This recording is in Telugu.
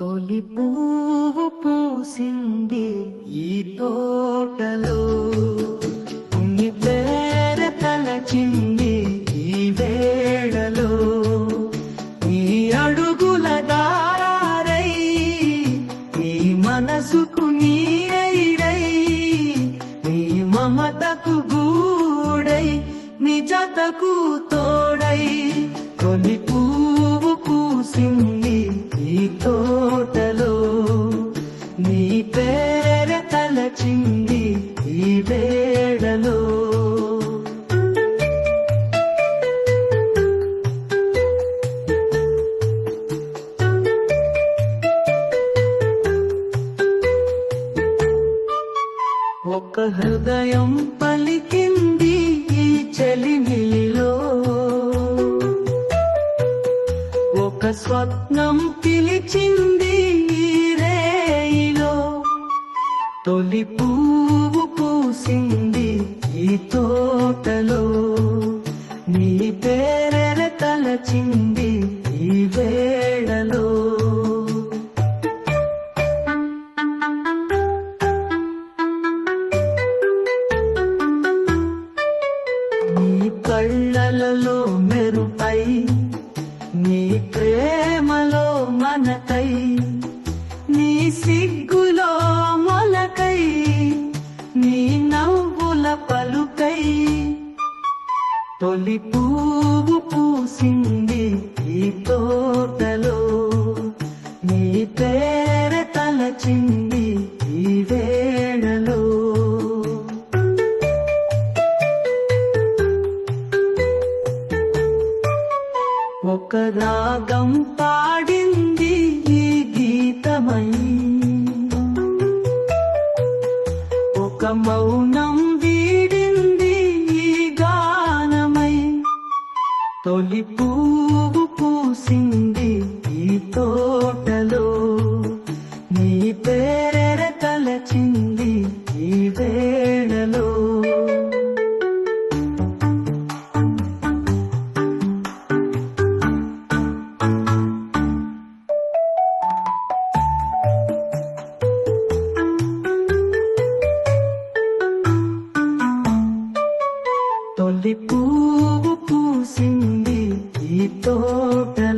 తొలి పువ్వు పూసింది ఈ తోటలో. కొన్ని పేర తలచింది ఈ వేళలో నీ అడుగుల దారై నీ మనసుకు నీరై నీ మమతకు గూడై నిజతకు తోడై కొన్ని ఒక హృదయం పలికింది ఈ చలిమిలిలో ఒక స్వప్నం పిలిచింది ఈ రేయిలో. తొలి పువ్వు పూసింది ఈ తోటలో. పై నీ ప్రేమలో మనకై నీ సిగ్గులో మొలకై నీ నవ్వుల పలుకై తొలి పువ్వు పూసింది ఒక రాగం పాడింది ఈ గీతమై. ఒక మౌనం వీడింది ఈ గానమై. తొలి పువ్వు పూసింది ఈ తోట తొలి పువ్వు పూసింది ఈ తోట.